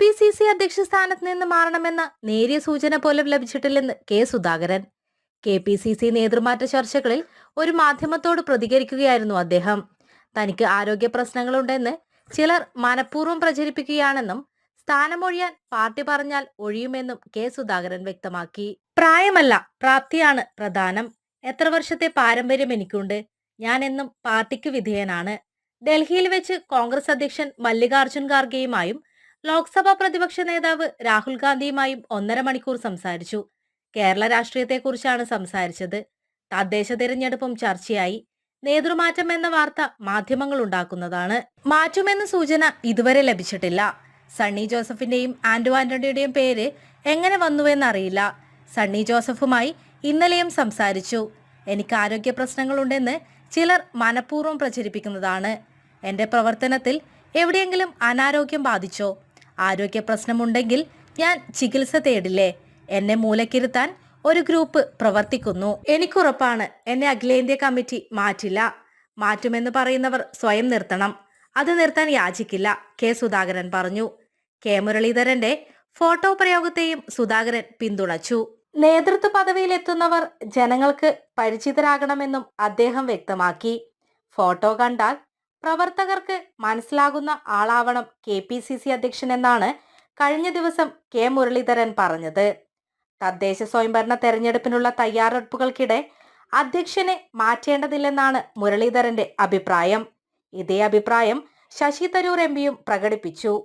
P C C അധ്യക്ഷ സ്ഥാനത്ത് നിന്ന് മാറണമെന്ന നേരിയ സൂചന പോലും ലഭിച്ചിട്ടില്ലെന്ന് K Sudhakaran. K P C C നേതൃമാറ്റ ചർച്ചകളിൽ ഒരു മാധ്യമത്തോട് പ്രതികരിക്കുകയായിരുന്നു അദ്ദേഹം. തനിക്ക് ആരോഗ്യ പ്രശ്നങ്ങളുണ്ടെന്ന് ചിലർ മനഃപൂർവം പ്രചരിപ്പിക്കുകയാണെന്നും സ്ഥാനമൊഴിയാൻ പാർട്ടി പറഞ്ഞാൽ ഒഴിയുമെന്നും കെ സുധാകരൻ വ്യക്തമാക്കി. പ്രായമല്ല പ്രാപ്തിയാണ് പ്രധാനം. എത്ര വർഷത്തെ പാരമ്പര്യം എനിക്കുണ്ട്. ഞാൻ എന്നും പാർട്ടിക്ക് വിധേയനാണ്. ഡൽഹിയിൽ വെച്ച് കോൺഗ്രസ് അധ്യക്ഷൻ മല്ലികാർജുൻ ഖാർഗെയുമായും ലോക്സഭാ പ്രതിപക്ഷ നേതാവ് രാഹുൽ ഗാന്ധിയുമായും ഒന്നര മണിക്കൂർ സംസാരിച്ചു. കേരള രാഷ്ട്രീയത്തെക്കുറിച്ചാണ് സംസാരിച്ചത്. തദ്ദേശ തിരഞ്ഞെടുപ്പും ചർച്ചയായി. നേതൃമാറ്റം എന്ന വാർത്ത മാധ്യമങ്ങൾ ഉണ്ടാക്കുന്നതാണ്. മാറ്റുമെന്ന സൂചന ഇതുവരെ ലഭിച്ചിട്ടില്ല. സണ്ണി ജോസഫിന്റെയും ആന്റോ ആന്റണിയുടെയും പേര് എങ്ങനെ വന്നുവെന്നറിയില്ല. സണ്ണി ജോസഫുമായി ഇന്നലെയും സംസാരിച്ചു. എനിക്ക് ആരോഗ്യ പ്രശ്നങ്ങളുണ്ടെന്ന് ചിലർ മനഃപൂർവം പ്രചരിപ്പിക്കുന്നതാണ്. എന്റെ പ്രവർത്തനത്തിൽ എവിടെയെങ്കിലും അനാരോഗ്യം ബാധിച്ചോ? ആരോഗ്യ പ്രശ്നമുണ്ടെങ്കിൽ ഞാൻ ചികിത്സ തേടില്ലേ? എന്നെ മൂലക്കിരുത്താൻ ഒരു ഗ്രൂപ്പ് പ്രവർത്തിക്കുന്നു. എനിക്കുറപ്പാണ് എന്നെ അഖിലേന്ത്യാ കമ്മിറ്റി മാറ്റില്ല. മാറ്റുമെന്ന് പറയുന്നവർ സ്വയം നിർത്തണം. അത് നിർത്താൻ യാചിക്കില്ല കെ സുധാകരൻ പറഞ്ഞു. കെ മുരളീധരന്റെ ഫോട്ടോ പ്രയോഗത്തെയും സുധാകരൻ പിന്തുണച്ചു. നേതൃത്വ പദവിയിലെത്തുന്നവർ ജനങ്ങൾക്ക് പരിചിതരാകണമെന്നും അദ്ദേഹം വ്യക്തമാക്കി. ഫോട്ടോ കണ്ടാൽ പ്രവർത്തകർക്ക് മനസ്സിലാകുന്ന ആളാവണം കെ പി സി സി അധ്യക്ഷൻ എന്നാണ് കഴിഞ്ഞ ദിവസം കെ മുരളീധരൻ പറഞ്ഞത്. തദ്ദേശ സ്വയംഭരണ തെരഞ്ഞെടുപ്പിനുള്ള തയ്യാറെടുപ്പുകൾക്കിടെ അധ്യക്ഷനെ മാറ്റേണ്ടതില്ലെന്നാണ് മുരളീധരന്റെ അഭിപ്രായം. ഇതേ അഭിപ്രായം ശശി തരൂർ എം പിയും പ്രകടിപ്പിച്ചു.